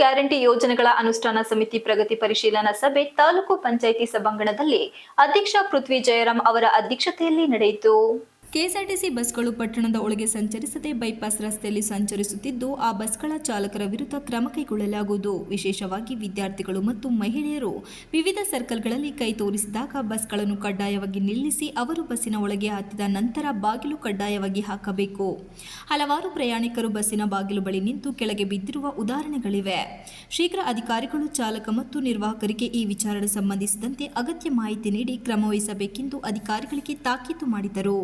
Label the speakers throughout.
Speaker 1: Guarantee ಯೋಜನೆಗಳ ಅನುಷ್ಠಾನ ಸಮಿತಿ ಪ್ರಗತಿ ಪರಿಶೀಲನಾ ಸಭೆ ತಾಲೂಕು ಪಂಚಾಯಿತಿ ಸಭಾಂಗಣದಲ್ಲಿ ಅಧ್ಯಕ್ಷ ಪೃಥ್ವಿ ಜಯರಾಮ್ ಅವರ ಅಧ್ಯಕ್ಷತೆಯಲ್ಲಿ ನಡೆಯಿತು. ಕೆಎಸ್ಆರ್ಟಿಸಿ ಬಸ್ಗಳು ಪಟ್ಟಣದ ಒಳಗೆ ಸಂಚರಿಸದೆ ಬೈಪಾಸ್ ರಸ್ತೆಯಲ್ಲಿ ಸಂಚರಿಸುತ್ತಿದ್ದು, ಆ ಬಸ್ಗಳ ಚಾಲಕರ ವಿರುದ್ಧ ಕ್ರಮ ಕೈಗೊಳ್ಳಲಾಗುವುದು. ವಿಶೇಷವಾಗಿ ವಿದ್ಯಾರ್ಥಿಗಳು ಮತ್ತು ಮಹಿಳೆಯರು ವಿವಿಧ ಸರ್ಕಲ್ಗಳಲ್ಲಿ ಕೈ ತೋರಿಸಿದಾಗ ಬಸ್ಗಳನ್ನು ಕಡ್ಡಾಯವಾಗಿ ನಿಲ್ಲಿಸಿ ಅವರು ಬಸ್ಸಿನ ಒಳಗೆ ಹತ್ತಿದ ನಂತರ ಬಾಗಿಲು ಕಡ್ಡಾಯವಾಗಿ ಹಾಕಬೇಕು. ಹಲವಾರು ಪ್ರಯಾಣಿಕರು ಬಸ್ಸಿನ ಬಾಗಿಲು ಬಳಿ ನಿಂತು ಕೆಳಗೆ ಬಿದ್ದಿರುವ ಉದಾಹರಣೆಗಳಿವೆ. ಶೀಘ್ರ ಅಧಿಕಾರಿಗಳು, ಚಾಲಕ ಮತ್ತು ನಿರ್ವಾಹಕರಿಗೆ ಈ ವಿಚಾರಣೆ ಸಂಬಂಧಿಸಿದಂತೆ ಅಗತ್ಯ ಮಾಹಿತಿ ನೀಡಿ ಕ್ರಮವಹಿಸಬೇಕೆಂದು ಅಧಿಕಾರಿಗಳಿಗೆ ತಾಕೀತು ಮಾಡಿದರು.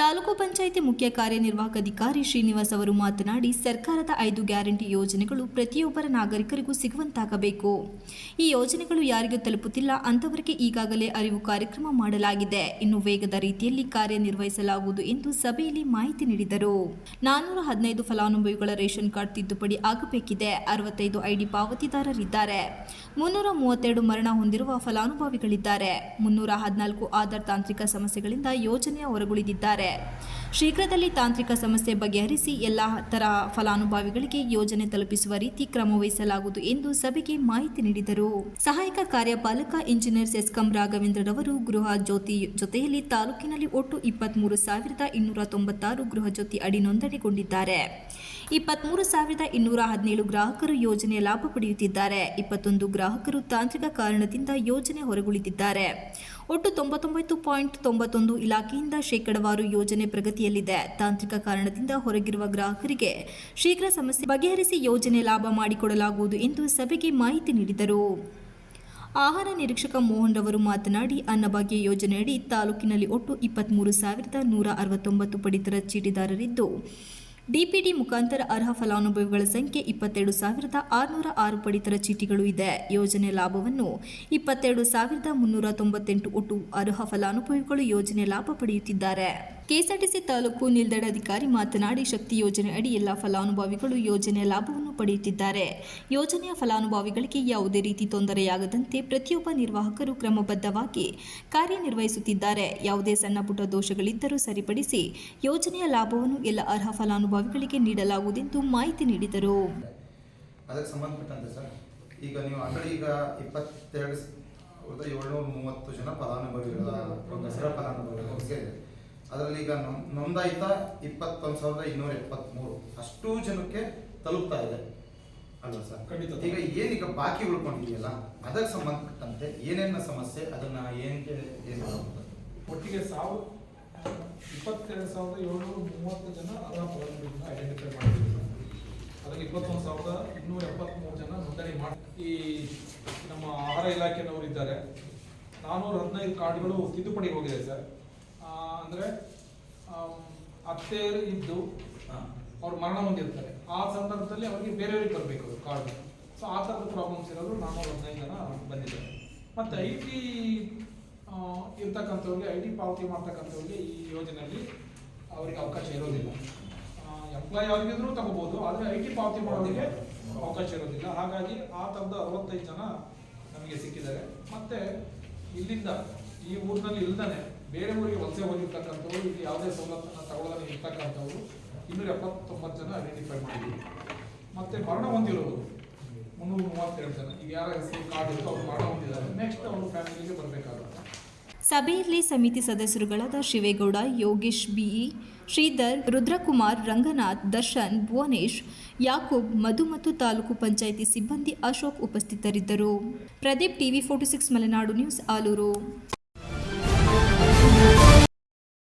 Speaker 1: ತಾಲೂಕು ಪಂಚಾಯಿತಿ ಮುಖ್ಯ ಕಾರ್ಯನಿರ್ವಾಹಕ ಅಧಿಕಾರಿ ಶ್ರೀನಿವಾಸ್ ಅವರು ಮಾತನಾಡಿ, ಸರ್ಕಾರದ ಐದು ಗ್ಯಾರಂಟಿ ಯೋಜನೆಗಳು ಪ್ರತಿಯೊಬ್ಬರ ನಾಗರಿಕರಿಗೂ ಸಿಗುವಂತಾಗಬೇಕು. ಈ ಯೋಜನೆಗಳು ಯಾರಿಗೂ ತಲುಪುತ್ತಿಲ್ಲ ಅಂತವರಿಗೆ ಈಗಾಗಲೇ ಅರಿವು ಕಾರ್ಯಕ್ರಮ ಮಾಡಲಾಗಿದೆ. ಇನ್ನು ವೇಗದ ರೀತಿಯಲ್ಲಿ ಕಾರ್ಯನಿರ್ವಹಿಸಲಾಗುವುದು ಎಂದು ಸಭೆಯಲ್ಲಿ ಮಾಹಿತಿ ನೀಡಿದರು. ನಾನೂರ ಹದಿನೈದು ಫಲಾನುಭವಿಗಳ ರೇಷನ್ ಕಾರ್ಡ್ ತಿದ್ದುಪಡಿ ಆಗಬೇಕಿದೆ. ಅರವತ್ತೈದು ಐಡಿ ಪಾವತಿದಾರರಿದ್ದಾರೆ. ಮುನ್ನೂರ ಮೂವತ್ತೆರಡು ಮರಣ ಹೊಂದಿರುವ ಫಲಾನುಭವಿಗಳಿದ್ದಾರೆ. ಮುನ್ನೂರ ಹದಿನಾಲ್ಕು ಆಧಾರ್ ತಾಂತ್ರಿಕ ಸಮಸ್ಯೆಗಳಿಂದ ಯೋಜನೆಯ ಹೊರಗುಳಿದಿದ್ದಾರೆ. ಶೀಘ್ರದಲ್ಲಿ ತಾಂತ್ರಿಕ ಸಮಸ್ಯೆ ಬಗೆಹರಿಸಿ ಎಲ್ಲ ತರ ಫಲಾನುಭವಿಗಳಿಗೆ ಯೋಜನೆ ತಲುಪಿಸುವ ರೀತಿ ಕ್ರಮವಹಿಸಲಾಗುವುದು ಎಂದು ಸಭೆಗೆ ಮಾಹಿತಿ ನೀಡಿದರು. ಸಹಾಯಕ ಕಾರ್ಯಪಾಲಕ ಇಂಜಿನಿಯರ್ ಎಸ್ಕಂ ರಾಘವೇಂದ್ರರವರು ಗೃಹ ಜ್ಯೋತಿ ಜೊತೆಯಲ್ಲಿ ತಾಲೂಕಿನಲ್ಲಿ ಒಟ್ಟು ಇಪ್ಪತ್ಮೂರು ಸಾವಿರದ ಇನ್ನೂರ ತೊಂಬತ್ತಾರು ಗೃಹ ಜ್ಯೋತಿ ಅಡಿ ನೋಂದಣಿಗೊಂಡಿದ್ದಾರೆ. ಇಪ್ಪತ್ಮೂರು ಸಾವಿರದ ಇನ್ನೂರ ಹದಿನೇಳು ಗ್ರಾಹಕರು ಯೋಜನೆಯ ಲಾಭ ಪಡೆಯುತ್ತಿದ್ದಾರೆ. ಇಪ್ಪತ್ತೊಂದು ಗ್ರಾಹಕರು ತಾಂತ್ರಿಕ ಕಾರಣದಿಂದ ಯೋಜನೆ ಹೊರಗುಳಿದಿದ್ದಾರೆ. ಒಟ್ಟು ತೊಂಬತ್ತೊಂಬತ್ತು ಪಾಯಿಂಟ್ ತೊಂಬತ್ತೊಂದು ಇಲಾಖೆಯಿಂದ ಶೇಕಡವಾರು ಯೋಜನೆ ಪ್ರಗತಿಯಲ್ಲಿದೆ. ತಾಂತ್ರಿಕ ಕಾರಣದಿಂದ ಹೊರಗಿರುವ ಗ್ರಾಹಕರಿಗೆ ಶೀಘ್ರ ಸಮಸ್ಯೆ ಬಗೆಹರಿಸಿ ಯೋಜನೆ ಲಾಭ ಮಾಡಿಕೊಡಲಾಗುವುದು ಎಂದು ಸಭೆಗೆ ಮಾಹಿತಿ ನೀಡಿದರು. ಆಹಾರ ನಿರೀಕ್ಷಕ ಮೋಹನ್ ರವರು ಮಾತನಾಡಿ, ಅನ್ನಭಾಗ್ಯ ಯೋಜನೆಯಡಿ ತಾಲೂಕಿನಲ್ಲಿ ಒಟ್ಟು ಇಪ್ಪತ್ತ್ಮೂರು ಸಾವಿರದ ನೂರ ಅರವತ್ತೊಂಬತ್ತು ಪಡಿತರ ಚೀಟಿದಾರರಿದ್ದು ಡಿಪಿಡಿ ಮುಖಾಂತರ ಅರ್ಹ ಫಲಾನುಭವಿಗಳ ಸಂಖ್ಯೆ ಇಪ್ಪತ್ತೆರಡು ಸಾವಿರದ ಆರುನೂರ ಆರು ಪಡಿತರ ಚೀಟಿಗಳು ಇದೆ. ಯೋಜನೆ ಲಾಭವನ್ನು ಇಪ್ಪತ್ತೆರಡು ಸಾವಿರದ ಮುನ್ನೂರ ತೊಂಬತ್ತೆಂಟು ಒಟ್ಟು ಅರ್ಹ ಫಲಾನುಭವಿಗಳು ಯೋಜನೆ ಲಾಭ ಪಡೆಯುತ್ತಿದ್ದಾರೆ. ಕೆಎಸ್ಆರ್ಟಿಸಿ ತಾಲೂಕು ನಿಲ್ದಾಣಾಧಿಕಾರಿ ಮಾತನಾಡಿ, ಶಕ್ತಿ ಯೋಜನೆ ಅಡಿ ಎಲ್ಲ ಫಲಾನುಭವಿಗಳು ಯೋಜನೆಯ ಲಾಭವನ್ನು ಪಡೆಯುತ್ತಿದ್ದಾರೆ. ಯೋಜನೆಯ ಫಲಾನುಭವಿಗಳಿಗೆ ಯಾವುದೇ ರೀತಿ ತೊಂದರೆಯಾಗದಂತೆ ಪ್ರತಿಯೊಬ್ಬ ನಿರ್ವಾಹಕರು ಕ್ರಮಬದ್ಧವಾಗಿ ಕಾರ್ಯನಿರ್ವಹಿಸುತ್ತಿದ್ದಾರೆ. ಯಾವುದೇ ಸಣ್ಣಪುಟ್ಟ ದೋಷಗಳಿದ್ದರೂ ಸರಿಪಡಿಸಿ ಯೋಜನೆಯ ಲಾಭವನ್ನು ಎಲ್ಲ ಅರ್ಹ ಫಲಾನುಭವಿಗಳಿಗೆ ನೀಡಲಾಗುವುದೆಂದು ಮಾಹಿತಿ ನೀಡಿದರು.
Speaker 2: ಅದಕ್ಕೆ ಈಗ ನೀವು ಆಲ್ರೆಡಿ ಈಗ ಇಪ್ಪತ್ತೆರಡು ಸಾವಿರದ ಏಳ್ನೂರ ಮೂವತ್ತು ಜನ ಫಲಾನುಭವಿಗಳ, ಒಂದು ಹೆಸರ ಅದರಲ್ಲಿ ಈಗ ನೊಂದ್- ನೋಂದಾಯಿತ ಇಪ್ಪತ್ತೊಂದು ಸಾವಿರದ ಇನ್ನೂರ ಎಪ್ಪತ್ತ್ಮೂರು ಅಷ್ಟು ಜನಕ್ಕೆ ತಲುಪ್ತಾ ಇದೆ. ಅಲ್ವಾ ಸರ್?
Speaker 3: ಖಂಡಿತ.
Speaker 2: ಈಗ ಏನೀಗ ಬಾಕಿ ಉಳ್ಕೊಂಡಿದೆಯಲ್ಲ ಅದಕ್ಕೆ ಸಂಬಂಧಪಟ್ಟಂತೆ ಏನೇನ ಸಮಸ್ಯೆ ಅದನ್ನ ಏನಕ್ಕೆ ಏನು
Speaker 3: ಒಟ್ಟಿಗೆ ಸಾವಿರ ಇಪ್ಪತ್ತೆರಡು ಸಾವಿರದ ಏಳ್ನೂರ ಮೂವತ್ತು ಜನ ಅದರ ಫಲಾನುಭವಿಗಳನ್ನ ಐಡೆಂಟಿಫೈ ಮಾಡಿದ್ದೀವಿ ಅದಕ್ಕೆ ಇಪ್ಪತ್ತೊಂದು ಸಾವಿರದ ಇನ್ನೂರ ಎಪ್ಪತ್ತ್ಮೂರು ಜನ ನೋಂದಣಿ ಮಾಡಿ ಈ ನಮ್ಮ ಆಹಾರ ಇಲಾಖೆನವರು ಇದ್ದಾರೆ. ನಾನ್ನೂರ ಹದಿನೈದು ಕಾರ್ಡ್ಗಳು ತಿದ್ದುಪಡಿ ಹೋಗಿದೆ ಸರ್. ಅಂದ್ರೆ ಅತ್ತೆಯರು ಇದ್ದು ಅವ್ರು ಮರಣ ಹೊಂದಿರ್ತಾರೆ. ಆ ಸಂದರ್ಭದಲ್ಲಿ ಅವರಿಗೆ ಬೇರೆಯವ್ರಿಗೆ ಬರಬೇಕು ಅದು ಕಾರ್ಡ್ ಸೊ ಆ ಥರದ ಪ್ರಾಬ್ಲಮ್ಸ್ ಇರೋದು ನಾನು ಹದಿನೈದು ಜನ ಬಂದಿದ್ದಾರೆ. ಮತ್ತು ಐ ಟಿ ಇರ್ತಕ್ಕಂಥವ್ರಿಗೆ ಐ ಟಿ ಪಾವತಿ ಮಾಡ್ತಕ್ಕಂಥವ್ರಿಗೆ ಈ ಯೋಜನೆಯಲ್ಲಿ ಅವರಿಗೆ ಅವಕಾಶ ಇರೋದಿಲ್ಲ. ಎಂಪ್ಲಾಯ್ ಆಗಿದ್ರು ತಗೋಬೋದು ಆದರೆ ಐ ಟಿ ಪಾವತಿ ಮಾಡೋದಕ್ಕೆ ಅವಕಾಶ ಇರೋದಿಲ್ಲ. ಹಾಗಾಗಿ ಆ ಥರದ ಅರವತ್ತೈದು ಜನ ನಮಗೆ ಸಿಕ್ಕಿದ್ದಾರೆ. ಮತ್ತೆ ಇಲ್ಲಿಂದ ಈ ಊರಿನಲ್ಲಿ ಇಲ್ದಾನೆ ಬೇರೆ ಊರಿಗೆ ವಲಸೆ ಹೋಗಿರ್ತಕ್ಕಂಥವ್ರು ಇಲ್ಲಿ ಯಾವುದೇ ಸವಲತ್ತನ್ನು ತಗೊಳ್ಳದೆ ಇರ್ತಕ್ಕಂಥವ್ರು, ಇನ್ನೂರ ಎಪ್ಪತ್ತೊಂಬತ್ತು ಜನ ಐಡೆಂಟಿಫೈ ಮಾಡಿದ್ವಿ ಮತ್ತೆ ಮರಣ ಹೊಂದಿರೋರು, ಮುನ್ನೂರ ಮೂವತ್ತೆರಡು ಜನ. ಈಗ ಯಾರ ಹೆಸರು, ಕಾರ್ಡ್ ಇರುತ್ತೋ ಅವ್ರು ಮರಣ ಹೊಂದಿದ್ದಾರೆ. ನೆಕ್ಸ್ಟ್ ಅವರು ಫ್ಯಾಮಿಲಿಗೆ ಬರಬೇಕಾಗುತ್ತೆ.
Speaker 1: ಸಭೆಯಲ್ಲಿ ಸಮಿತಿ ಸದಸ್ಯರುಗಳಾದ ಶಿವೇಗೌಡ, ಯೋಗೇಶ್ ಬಿಇ ಶ್ರೀಧರ್, ರುದ್ರಕುಮಾರ್, ರಂಗನಾಥ್, ದರ್ಶನ್, ಭುವನೇಶ್, ಯಾಕೂಬ್ ಮಧು ಮತ್ತು ತಾಲೂಕು ಪಂಚಾಯಿತಿ ಸಿಬ್ಬಂದಿ ಅಶೋಕ್ ಉಪಸ್ಥಿತರಿದ್ದರು. Pradeep TV forty six Malenadu news, Aluru.